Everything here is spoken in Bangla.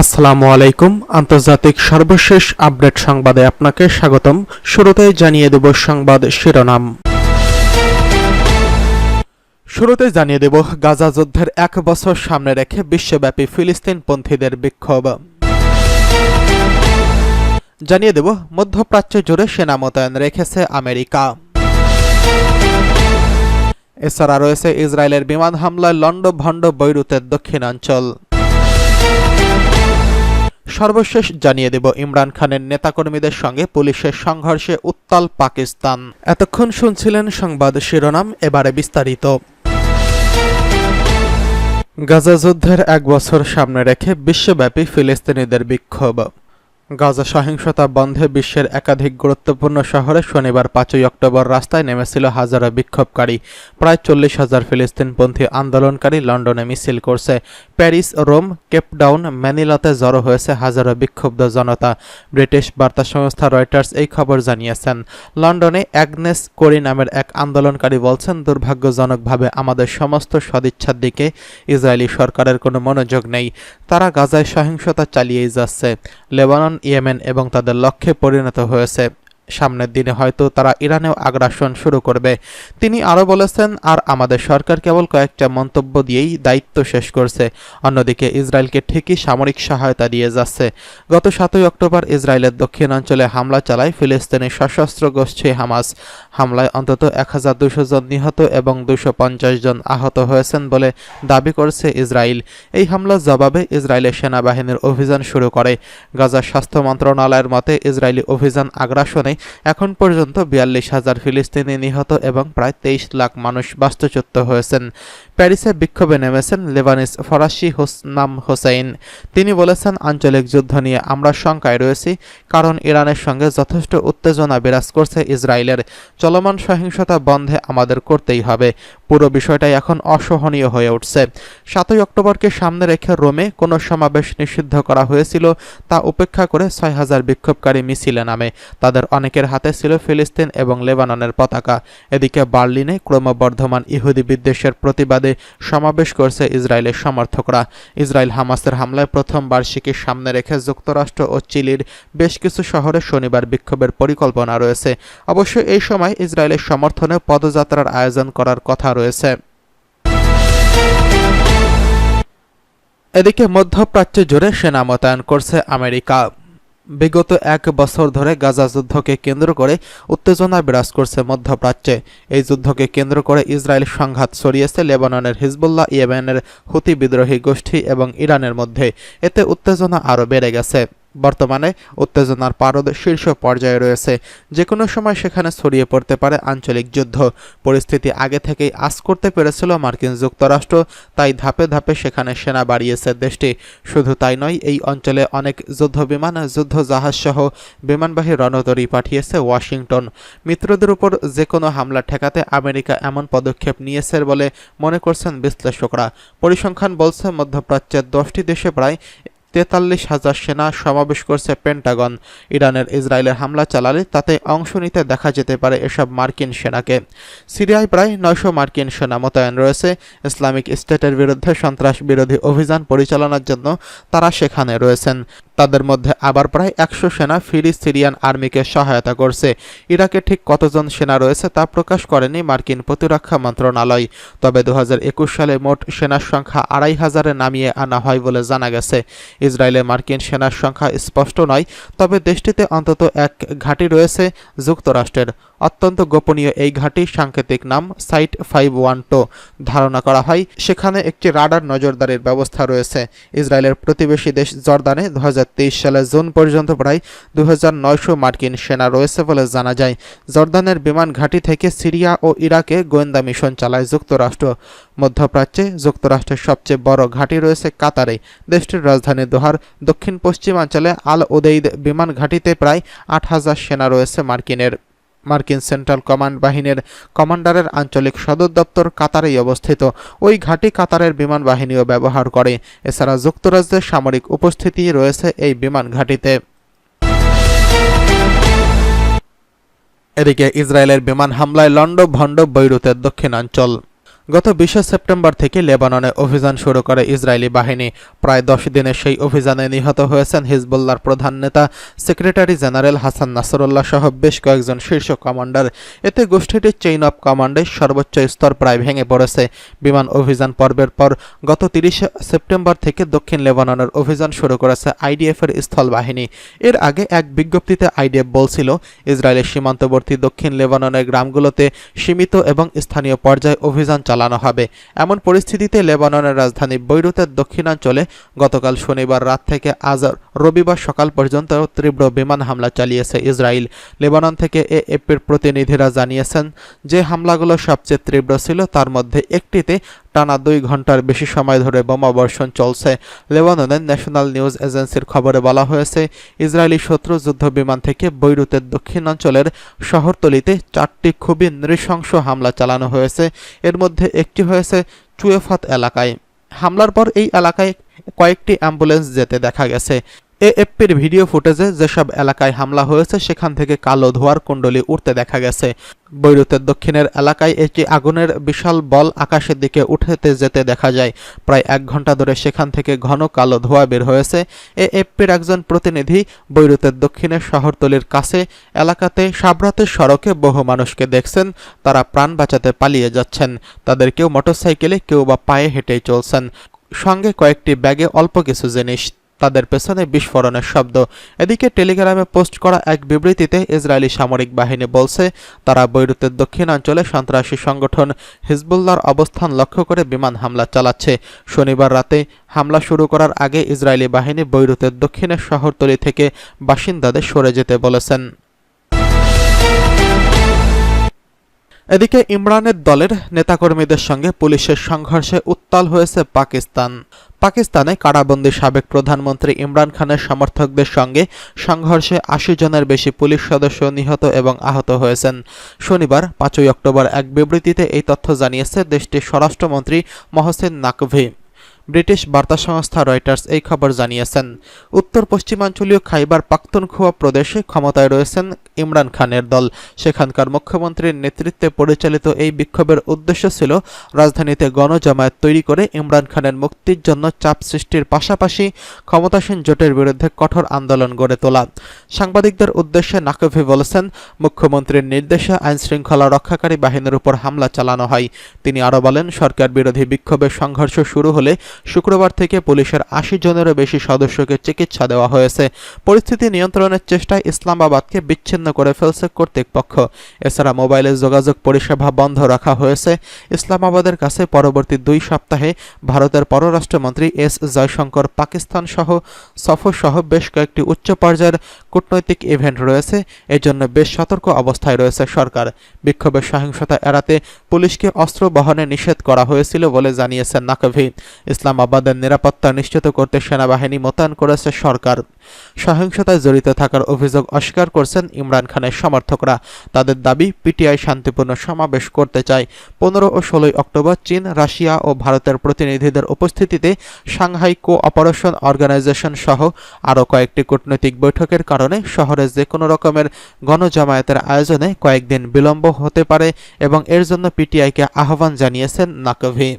আসসালামু আলাইকুম। আন্তর্জাতিক সর্বশেষ আপডেট সংবাদে আপনাকে স্বাগতম। শুরুতেই জানিয়ে দেব সংবাদ শিরোনাম। শুরুতে জানিয়ে দেব গাজা যুদ্ধের এক বছর সামনে রেখে বিশ্বব্যাপী ফিলিস্তিনপন্থীদের বিক্ষোভ। জানিয়ে দেব, মধ্যপ্রাচ্য জুড়ে সেনা মোতায়েন রেখেছে আমেরিকা। এছাড়া রয়েছে ইসরায়েলের বিমান হামলায় লন্ড ভণ্ড বৈরুতের দক্ষিণাঞ্চল। সর্বশেষ জানিয়ে দেব ইমরান খানের নেতাকর্মীদের সঙ্গে পুলিশের সংঘর্ষে উত্তাল পাকিস্তান। এতক্ষণ শুনছিলেন সংবাদ শিরোনাম, এবারে বিস্তারিত। গাজা যুদ্ধের এক বছর সামনে রেখে বিশ্বব্যাপী ফিলিস্তিনিদের বিক্ষোভ। গাজা সহিংসতা বন্ধে বিশ্বের একাধিক গুরুত্বপূর্ণ শহরে শনিবার পাঁচই অক্টোবর রাস্তায় নেমেছিল হাজারো বিক্ষোভকারী। প্রায় চল্লিশ হাজার ফিলিস্তিনপন্থী আন্দোলনকারী লন্ডনে মিছিল করছে। প্যারিস, রোম কেপডাউন ম্যানিলাতে জড়ো হয়েছে হাজারো বিক্ষুব্ধ জনতা। ব্রিটিশ বার্তা সংস্থা রয়টার্স এই খবর জানিয়েছেন। লন্ডনে অ্যাগনেস কোরি নামের এক আন্দোলনকারী বলছেন, দুর্ভাগ্যজনকভাবে আমাদের সমস্ত সদিচ্ছার দিকে ইসরায়েলি সরকারের কোনো মনোযোগ নেই। তারা গাজায় সহিংসতা চালিয়েই যাচ্ছে। লেবানন ইয়েমেন এবং তাদের লক্ষ্যে পরিণত হয়েছে। সামনের দিনে হয়তো তারা ইরানেও আগ্রাসন শুরু করবে। তিনি আরও বলেছেন, আর আমাদের সরকার কেবল কয়েকটা মন্তব্য দিয়েই দায়িত্ব শেষ করছে। অন্যদিকে ইসরায়েলকে ঠিকই সামরিক সহায়তা দিয়ে যাচ্ছে। গত সাতই অক্টোবর ইসরায়েলের দক্ষিণাঞ্চলে হামলা চালায় ফিলিস্তিনি সশস্ত্র গোষ্ঠী হামাস। হামলায় অন্তত এক হাজার দুশো জন নিহত এবং দুশো পঞ্চাশ জন আহত হয়েছেন বলে দাবি করছে ইসরায়েল। এই হামলার জবাবে ইসরায়েলের সেনাবাহিনীর অভিযান শুরু করে। গাজা স্বাস্থ্য মন্ত্রণালয়ের মতে, ইসরায়েলি অভিযান আগ্রাসনে এখন পর্যন্ত বিয়াল্লিশ হাজার ফিলিস্তিনি নিহত এবং প্রায় তেইশ লাখ মানুষ বাস্তুচ্যুত হয়েছেন। প্যারিসে বিক্ষোভে নেমেছেন লেবানিস ফরাসি হোসনাম হোসাইন। তিনি বলেছেন, আঞ্চলিক যুদ্ধ নিয়ে আমরা শঙ্কায় রয়েছি, কারণ ইরানের সঙ্গে যথেষ্ট উত্তেজনা বিরাজ করছে ইসরায়েলের। চলমান সহিংসতা বন্ধে আমাদের করতেই হবে। পুরো বিষয়টাই এখন অসহনীয় হয়ে উঠছে। সাতই অক্টোবরকে সামনে রেখে রোমে কোনো সমাবেশ নিষিদ্ধ করা হয়েছিল, তা উপেক্ষা করে ছয় হাজার বিক্ষোভকারী মিছিলে নামে। তাদের অনেকের হাতে ছিল ফিলিস্তিন এবং লেবাননের পতাকা। এদিকে বার্লিনে ক্রমবর্ধমান ইহুদি বিদ্বেষের প্রতিবাদে সমাবেশ করছে ইসরায়েলের সমর্থকরা। ইসরায়েল হামাসের হামলায় প্রথম বার্ষিকীর সামনে রেখে যুক্তরাষ্ট্র ও চিলির বেশ কিছু শহরে শনিবার বিক্ষোভের পরিকল্পনা রয়েছে। অবশ্য এই সময় ইসরায়েলের সমর্থনে পদযাত্রার আয়োজন করার কথা রয়েছে। এদিকে মধ্যপ্রাচ্য জুড়ে সেনা মোতায়েন করছে আমেরিকা। বিগত এক বছর ধরে গাজা যুদ্ধকে কেন্দ্র করে উত্তেজনা বিরাজ করছে মধ্যপ্রাচ্যে। এই যুদ্ধকে কেন্দ্র করে ইসরায়েল সংঘাত ছড়িয়েছে লেবাননের হিজবুল্লাহ, ইয়েমেনের হুতি বিদ্রোহী গোষ্ঠী এবং ইরানের মধ্যে। এতে উত্তেজনা আরও বেড়ে গেছে। বর্তমানে উত্তেজনার পারদ শীর্ষ পর্যায়ে রয়েছে। যে কোনো সময় সেখানে ছড়িয়ে পড়তে পারে আঞ্চলিক যুদ্ধ। পরিস্থিতি আগে থেকেই আজ করতে পেরেছিল মার্কিন যুক্তরাষ্ট্র, তাই ধাপে ধাপে সেখানে সেনা বাড়িয়েছে দেশটি। শুধু তাই নয়, এই অঞ্চলে অনেক যুদ্ধ বিমান যুদ্ধ জাহাজ সহ বিমানবাহী রণতরী পাঠিয়েছে ওয়াশিংটন। মিত্রদের উপর যে কোনো হামলা ঠেকাতে আমেরিকা এমন পদক্ষেপ নিয়েছে বলে মনে করছেন বিশ্লেষকরা। পরিসংখ্যান বলছে, মধ্যপ্রাচ্যের দশটি দেশে প্রায় তেতাল্লিশ হাজার সেনা সমাবেশ করছে পেন্টাগন। ইরানের ইসরায়েলের হামলা চালালে তাতে অংশ নিতে দেখা যেতে পারে এসব মার্কিন সেনাকে। সিরিয়ায় প্রায় নয়শো মার্কিন সেনা মোতায়েন রয়েছে। ইসলামিক স্টেটের বিরুদ্ধে সন্ত্রাস বিরোধী অভিযান পরিচালনার জন্য তারা সেখানে রয়েছেন। তাদের মধ্যে আবার প্রায় একশো সেনা ফিরি সিরিয়ান আর্মিকে সহায়তা করছে। ইরাকে ঠিক কতজন সেনা রয়েছে তা প্রকাশ করেনি মার্কিন প্রতিরক্ষা মন্ত্রণালয়। তবে দু হাজার একুশ সালে মোট সেনার সংখ্যা আড়াই হাজারে নামিয়ে আনা হয় বলে জানা গেছে। ইসরায়েলে মার্কিন সেনার সংখ্যা স্পষ্ট নয়, তবে দেশটিতে অন্তত এক ঘাঁটি রয়েছে যুক্তরাষ্ট্রের। অত্যন্ত গোপনীয় এই ঘাঁটির সাংকেতিক নাম সাইট ফাইভ ওয়ান টু ধারণা করা হয়। সেখানে একটি রাডার নজরদারির ব্যবস্থা রয়েছে। ইসরায়েলের প্রতিবেশী দেশ জর্দানে দু হাজার তেইশ সালে জুন পর্যন্ত প্রায় দু হাজার নয়শো মার্কিন সেনা রয়েছে বলে জানা যায়। জর্দানের বিমান ঘাঁটি থেকে সিরিয়া ও ইরাকে গোয়েন্দা মিশন চালায় যুক্তরাষ্ট্র। মধ্যপ্রাচ্যে যুক্তরাষ্ট্রের সবচেয়ে বড় ঘাঁটি রয়েছে কাতারে। দেশটির রাজধানী দোহার দক্ষিণ পশ্চিমাঞ্চলে আল ওদেইদ বিমান ঘাঁটিতে প্রায় আট হাজার সেনা রয়েছে মার্কিনের। মার্কিন সেন্ট্রাল কমান্ড বাহিনীর কমান্ডারের আঞ্চলিক সদর দপ্তর কাতারেই অবস্থিত। ওই ঘাঁটি কাতারের বিমান বাহিনীও ব্যবহার করে। এছাড়া যুক্তরাজ্যের সামরিক উপস্থিতি রয়েছে এই বিমান ঘাঁটিতে। এদিকে ইসরায়েলের বিমান হামলায় লন্ড ভণ্ড বৈরুতের দক্ষিণাঞ্চল। গত বিশে সেপ্টেম্বর থেকে লেবাননে অভিযান শুরু করে ইসরায়েলি বাহিনী। প্রায় দশ দিনের সেই অভিযানে নিহত হয়েছেন হিজবুল্লাহর প্রধান নেতা, সেক্রেটারি জেনারেল হাসান নাসরুল্লাহ সহ বেশ কয়েকজন শীর্ষ কমান্ডার। এতে গোষ্ঠীটির চেইন অব কমান্ডের সর্বোচ্চ স্তর প্রায় ভেঙে পড়েছে। বিমান অভিযান পর্বের পর গত তিরিশে সেপ্টেম্বর থেকে দক্ষিণ লেবাননের অভিযান শুরু করেছে আইডিএফের স্থল বাহিনী। এর আগে এক বিজ্ঞপ্তিতে আইডিএফ বলছিল, ইসরায়েলের সীমান্তবর্তী দক্ষিণ লেবাননের গ্রামগুলোতে সীমিত এবং স্থানীয় পর্যায়ে অভিযান চালানো হবে। এমন পরিস্থিতিতে লেবাননের রাজধানী বৈরুতের দক্ষিণাঞ্চলে গতকাল শনিবার রাত থেকে আজ রবিবার সকাল পর্যন্ত তীব্র বিমান হামলা চালিয়েছে ইসরায়েল। লেবানন থেকে এএফপির প্রতিনিধিরা জানিয়েছেন, যে হামলাগুলো সবচেয়ে তীব্র ছিল তার মধ্যে একটিতে টানা দুই ঘণ্টার বেশি সময় ধরে বোমাবর্ষণ চলছে। লেবাননের ন্যাশনাল নিউজ এজেন্সির খবরে বলা হয়েছে, ইসরায়েলি শত্রু যুদ্ধ বিমান থেকে বৈরুতের দক্ষিণাঞ্চলের শহরতলিতে চারটি খুবই নৃশংস হামলা চালানো হয়েছে। এর মধ্যে একটি হয়েছে চুয়েফাত এলাকায়। হামলার পর এই এলাকায় কয়েকটি অ্যাম্বুলেন্স যেতে দেখা গেছে। এএফপির ভিডিও ফুটেজে যেসব এলাকায় হামলা হয়েছে, সেখান থেকে কালো ধোয়ার কুণ্ডলি উঠতে দেখা গেছে। বৈরুতের দক্ষিণের এলাকায় একটি আগুনের বিশাল বল আকাশের দিকে উঠেতে যেতে দেখা যায়। প্রায় এক ঘণ্টা ধরে সেখান থেকে ঘন কালো ধোঁয়া বের হয়েছে। এএফপির একজন প্রতিনিধি বৈরুতের দক্ষিণের শহরতলির কাছে এলাকাতে সাবরাতের সড়কে বহু মানুষকে দেখছেন। তারা প্রাণ বাঁচাতে পালিয়ে যাচ্ছেন। তাদের কেউ মোটরসাইকেলে কেউ বা পায়ে হেঁটেই চলছেন। সঙ্গে কয়েকটি ব্যাগে অল্প কিছু জিনিস তাদের পেছনে বিস্ফোরণের শব্দ। এদিকে টেলিগ্রামে পোস্ট করা এক বিবৃতিতে ইসরায়েলি সামরিক বাহিনী বলছে, তারা বৈরুতের দক্ষিণাঞ্চলে সন্ত্রাসী সংগঠন হিজবুল্লাহর অবস্থান লক্ষ্য করে বিমান হামলা চালাচ্ছে। শনিবার রাতে হামলা শুরু করার আগে ইসরায়েলি বাহিনী বৈরুতের দক্ষিণের শহরতলি থেকে বাসিন্দাদের সরে যেতে বলেছেন। এদিকে ইমরানের দলের নেতাকর্মীদের সঙ্গে পুলিশের সংঘর্ষে উত্তাল হয়েছে পাকিস্তান। পাকিস্তানে কারাবন্দী সাবেক প্রধানমন্ত্রী ইমরান খানের সমর্থকদের সঙ্গে সংঘর্ষে আশি জনের বেশি পুলিশ সদস্য নিহত এবং আহত হয়েছেন। শনিবার, পাঁচই অক্টোবর এক বিবৃতিতে এই তথ্য জানিয়েছে দেশটির স্বরাষ্ট্রমন্ত্রী মহসেন নাকভি। ব্রিটিশ বার্তা সংস্থা রয়টার্স এই খবর জানিয়েছেন। উত্তর পশ্চিমাঞ্চলীয় খাইবার পাখতুনখোয়া প্রদেশে ক্ষমতায় রয়েছেন ইমরান খানের দল। সেখানকার মুখ্যমন্ত্রীর নেতৃত্বে পরিচালিত এই বিক্ষোভের উদ্দেশ্য ছিল রাজধানীতে গণজামায়াত তৈরি করে ইমরান খানের মুক্তির জন্য চাপ সৃষ্টির পাশাপাশি ক্ষমতাসীন জোটের বিরুদ্ধে কঠোর আন্দোলন গড়ে তোলা। সাংবাদিকদের উদ্দেশ্যে নাকভি বলেছেন, মুখ্যমন্ত্রীর নির্দেশে আইনশৃঙ্খলা রক্ষাকারী বাহিনীর উপর হামলা চালানো হয়। তিনি আরও বলেন, সরকার বিরোধী বিক্ষোভের সংঘর্ষ শুরু হলে শুক্রবার থেকে পুলিশের আশি জনেরও বেশি সদস্যকে চিকিৎসা দেওয়া হয়েছে। পরিস্থিতি নিয়ন্ত্রণের চেষ্টায় ইসলামাবাদকে বিচ্ছিন্ন করে ফেলছে কর্তৃপক্ষ। এছাড়া মোবাইলে যোগাযোগ পরিষেবা বন্ধ রাখা হয়েছে। ইসলামাবাদের কাছে পরবর্তী দুই সপ্তাহে ভারতের পররাষ্ট্রমন্ত্রী এস জয়শঙ্কর পাকিস্তান সহ সফর সহ বেশ কয়েকটি উচ্চ পর্যায়ের কূটনৈতিক ইভেন্ট রয়েছে। এজন্য বেশ সতর্ক অবস্থায় রয়েছে সরকার। বিক্ষোভের সহিংসতা এড়াতে পুলিশকে অস্ত্র বহনে নিষেধ করা হয়েছিল বলে জানিয়েছেন নাকভি। ইসলামাবাদের নিরাপত্তা নিশ্চিত করতে সেনাবাহিনী মোতায়েন করেছে সরকার। সহিংসতায় জড়িত থাকার অভিযোগ অস্বীকার করছেন ইমরান খানের সমর্থকরা। তাদের দাবি, পিটিআই শান্তিপূর্ণ সমাবেশ করতে চায়। পনেরো ও ষোলোই অক্টোবর চীন, রাশিয়া ও ভারতের প্রতিনিধিদের উপস্থিতিতে সাংহাই কো অপারেশন অর্গানাইজেশন সহ আরও কয়েকটি কূটনৈতিক বৈঠকের কারণে শহরে যে কোনো রকমের গণজামায়াতের আয়োজনে কয়েকদিন বিলম্ব হতে পারে এবং এর জন্য পিটিআইকে আহ্বান জানিয়েছেন নাকভি।